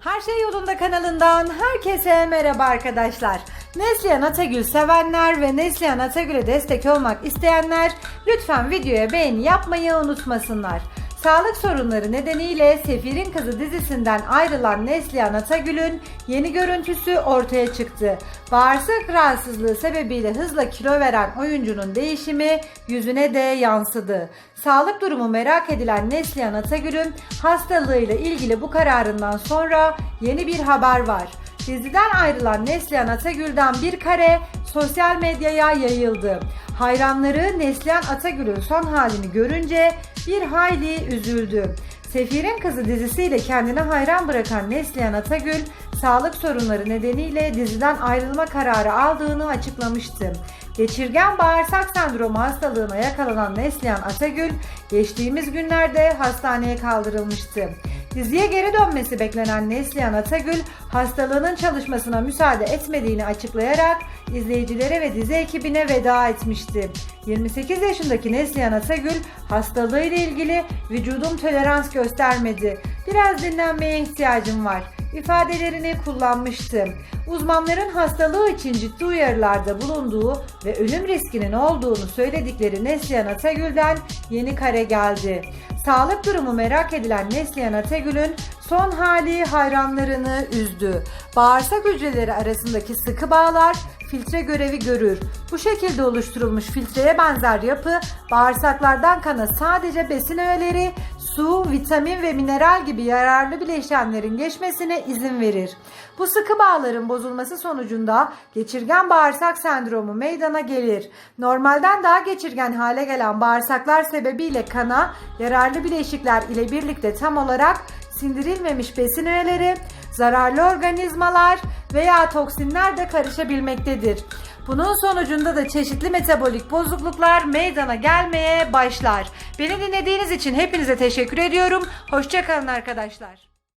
Her Şey Yolunda kanalından herkese merhaba arkadaşlar. Neslihan Atagül sevenler ve Neslihan Atagül'e destek olmak isteyenler lütfen videoya beğeni yapmayı unutmasınlar. Sağlık sorunları nedeniyle Sefir'in Kızı dizisinden ayrılan Neslihan Atagül'ün yeni görüntüsü ortaya çıktı. Bağırsak rahatsızlığı sebebiyle hızla kilo veren oyuncunun değişimi yüzüne de yansıdı. Sağlık durumu merak edilen Neslihan Atagül'ün hastalığıyla ilgili bu kararından sonra yeni bir haber var. Diziden ayrılan Neslihan Atagül'den bir kare sosyal medyaya yayıldı. Hayranları Neslihan Atagül'ün son halini görünce bir hayli üzüldü. Sefir'in Kızı dizisiyle kendine hayran bırakan Neslihan Atagül, sağlık sorunları nedeniyle diziden ayrılma kararı aldığını açıklamıştı. Geçirgen bağırsak sendromu hastalığına yakalanan Neslihan Atagül, geçtiğimiz günlerde hastaneye kaldırılmıştı. Diziye geri dönmesi beklenen Neslihan Atagül, hastalığının çalışmasına müsaade etmediğini açıklayarak izleyicilere ve dizi ekibine veda etmişti. 28 yaşındaki Neslihan Atagül hastalığıyla ilgili vücudum tolerans göstermedi. Biraz dinlenmeye ihtiyacım var ifadelerini kullanmıştı. Uzmanların hastalığı için ciddi uyarılarda bulunduğu ve ölüm riskinin olduğunu söyledikleri Neslihan Atagül'den yeni kare geldi. Sağlık durumu merak edilen Neslihan Atagül'ün son hali hayranlarını üzdü. Bağırsak hücreleri arasındaki sıkı bağlar filtre görevi görür. Bu şekilde oluşturulmuş filtreye benzer yapı bağırsaklardan kana sadece besin öğeleri, su, vitamin ve mineral gibi yararlı bileşenlerin geçmesine izin verir. Bu sıkı bağların bozulması sonucunda geçirgen bağırsak sendromu meydana gelir. Normalden daha geçirgen hale gelen bağırsaklar sebebiyle kana yararlı bileşikler ile birlikte tam olarak sindirilmemiş besin öğeleri, zararlı organizmalar veya toksinler de karışabilmektedir. Bunun sonucunda da çeşitli metabolik bozukluklar meydana gelmeye başlar. Beni dinlediğiniz için hepinize teşekkür ediyorum. Hoşçakalın arkadaşlar.